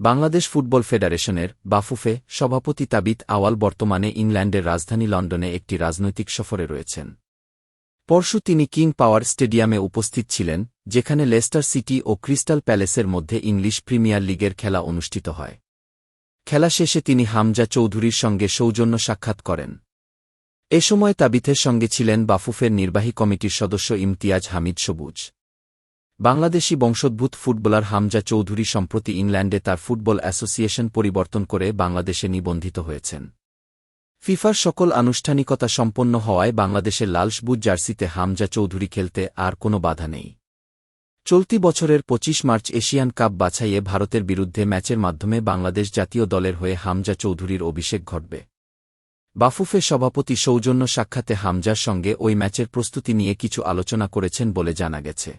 Bangladesh football ফেডারেশনের বাফুফে সভাপতি তাবিত আওয়াল বর্তমানে ইংল্যান্ডের রাজধানী লন্ডনে একটি রাজনৈতিক সফরে রয়েছেন। পরশু তিনি কিং পাওয়ার স্টেডিয়ামে উপস্থিত ছিলেন, যেখানে লেস্টার সিটি ও ক্রিস্টাল প্যালেসের মধ্যে ইংলিশ প্রিমিয়ার লিগের খেলা অনুষ্ঠিত হয়। খেলা শেষে তিনি হামজা চৌধুরীর সঙ্গে সৌজন্য সাক্ষাৎ করেন। এ সময় তাবিথের সঙ্গে ছিলেন বাফুফের নির্বাহী কমিটির সদস্য ইমতিয়াজ হামিদ সবুজ। বাংলাদেশি বংশোদ্ভূত ফুটবলার হামজা চৌধুরী সম্প্রতি ইংল্যান্ডে তার ফুটবল অ্যাসোসিয়েশন পরিবর্তন করে বাংলাদেশে নিবন্ধিত হয়েছেন। ফিফার সকল আনুষ্ঠানিকতা সম্পন্ন হওয়ায় বাংলাদেশের লাল সবুজ জার্সিতে হামজা চৌধুরী খেলতে আর কোনো বাধা নেই। চলতি বছরের ২৫ মার্চ এশিয়ান কাপ বাছাইয়ে ভারতের বিরুদ্ধে ম্যাচের মাধ্যমে বাংলাদেশ জাতীয় দলের হয়ে হামজা চৌধুরীর অভিষেক ঘটবে। বাফুফে সভাপতি সৌজন্য সাক্ষাতে হামজার সঙ্গে ওই ম্যাচের প্রস্তুতি নিয়ে কিছু আলোচনা করেছেন বলে জানা গেছে।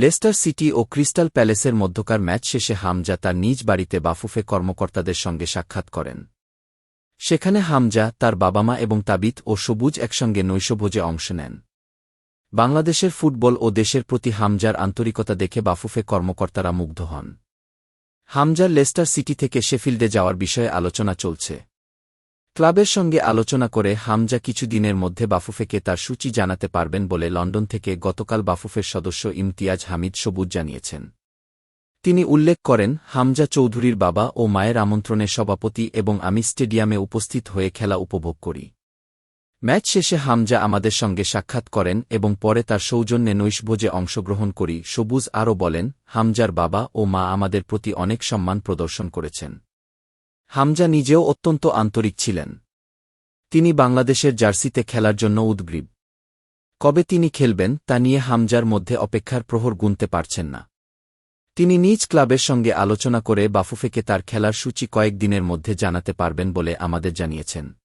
লেস্টার সিটি ও ক্রিস্টাল প্যালেসের মধ্যকার ম্যাচ শেষে হামজা তার নিজ বাড়িতে বাফুফে কর্মকর্তাদের সঙ্গে সাক্ষাৎ করেন। সেখানে হামজা, তার বাবামা এবং তাবিত ও সবুজ একসঙ্গে নৈশভোজে অংশ নেন। বাংলাদেশের ফুটবল ও দেশের প্রতি হামজার আন্তরিকতা দেখে বাফুফে কর্মকর্তারা মুগ্ধ হন। হামজার লেস্টার সিটি থেকে শেফিল্ডে যাওয়ার বিষয়ে আলোচনা চলছে। ক্লাবের সঙ্গে আলোচনা করে হামজা কিছুদিনের মধ্যে বাফুফেকে তার সূচি জানাতে পারবেন বলে লন্ডন থেকে গতকাল বাফুফের সদস্য ইমতিয়াজ হামিদ সবুজ জানিয়েছেন। তিনি উল্লেখ করেন, হামজা চৌধুরীর বাবা ও মায়ের আমন্ত্রণে সভাপতি এবং আমি স্টেডিয়ামে উপস্থিত হয়ে খেলা উপভোগ করি। ম্যাচ শেষে হামজা আমাদের সঙ্গে সাক্ষাৎ করেন এবং পরে তার সৌজন্যে নৈশভোজে অংশগ্রহণ করি। সবুজ আরও বলেন, হামজার বাবা ও মা আমাদের প্রতি অনেক সম্মান প্রদর্শন করেছেন। হামজা নিজেও অত্যন্ত আন্তরিক ছিলেন। তিনি বাংলাদেশের জার্সিতে খেলার জন্য উদ্গ্রীব। কবে তিনি খেলবেন, তা নিয়ে হামজার মধ্যে অপেক্ষার প্রহর গুনতে পারছেন না। তিনি নিজ ক্লাবের সঙ্গে আলোচনা করে বাফুফেকে তার খেলার সূচি কয়েক দিনের মধ্যে জানাতে পারবেন বলে আমাদের জানিয়েছেন।